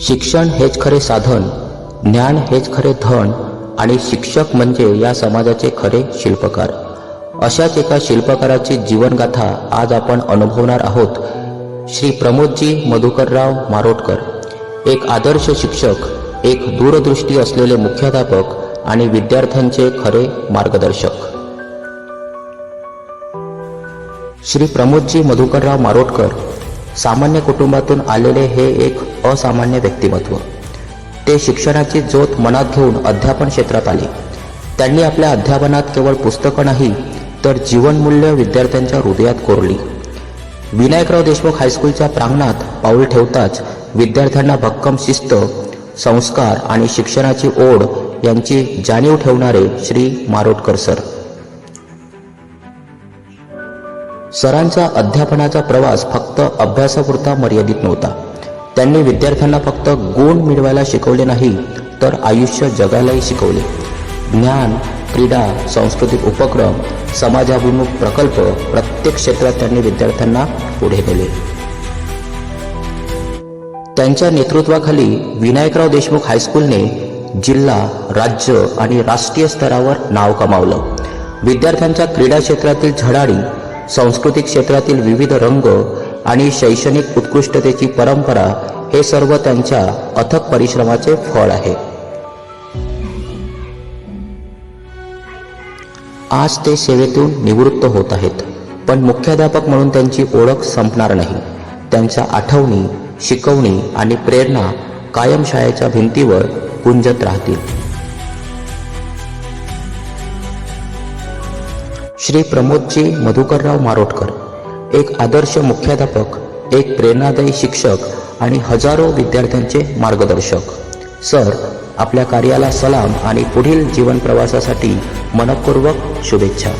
शिक्षण हेच खरे साधन ज्ञान हेच खरे धन आणि शिक्षक म्हणजे या समाजाचे खरे शिल्पकार. अशाच एका शिल्पकाराची जीवनगाथा आज आपण अनुभवणार आहोत. श्री प्रमोदजी मधुकरराव मारोटकर एक आदर्श शिक्षक एक दूरदृष्टी असलेले मुख्याध्यापक आणि विद्यार्थ्यांचे खरे मार्गदर्शक. श्री प्रमोदजी मधुकरराव मारोटकर सामान्य कुटुंबातून आलेले हे एक असामान्य व्यक्तिमत्व. ते शिक्षणाची ज्योत मनात घेऊन अध्यापन क्षेत्रात आले. त्यांनी आपल्या अध्यापनात केवळ पुस्तकं नाही तर जीवनमूल्य विद्यार्थ्यांच्या हृदयात कोरली. विनायकराव देशमुख हायस्कूलच्या प्रांगणात पाऊल ठेवताच विद्यार्थ्यांना भक्कम शिस्त संस्कार आणि शिक्षणाची ओढ यांची जाणीव ठेवणारे श्री मारोटकर सर. सरांचा अध्यापनाचा प्रवास फक्त अभ्यासापुरता मर्यादित नव्हता. त्यांनी विद्यार्थ्यांना फक्त गुण मिळवायला शिकवले नाही तर आयुष्य जगायलाही शिकवले. ज्ञान क्रीडा सांस्कृतिक उपक्रम समाजाभिमुख प्रकल्प प्रत्येक क्षेत्रात त्यांनी विद्यार्थ्यांना पुढे नेले. त्यांच्या नेतृत्वाखाली विनायकराव देशमुख हायस्कूलने जिल्हा राज्य आणि राष्ट्रीय स्तरावर नाव कमावलं. विद्यार्थ्यांच्या क्रीडा क्षेत्रातील झडाडी सांस्कृतिक क्षेत्रातील विविध रंग आणि शैक्षणिक उत्कृष्टतेची परंपरा हे सर्व त्यांच्या अथक परिश्रमाचे फळ आहे. आज ते सेवेतून निवृत्त होत आहेत पण मुख्याध्यापक म्हणून त्यांची ओळख संपणार नाही. त्यांच्या आठवणी शिकवणी आणि प्रेरणा कायम शाळेच्या भिंतीवर गुंजत राहतील. श्री प्रमोदजी मधुकरराव मारोटकर एक आदर्श मुख्याध्यापक एक प्रेरणादायी शिक्षक आणि हजारो विद्यार्थ्यांचे मार्गदर्शक. सर आपल्या कार्याला सलाम आणि पुढील जीवन प्रवासासाठी मनपूर्वक शुभेच्छा.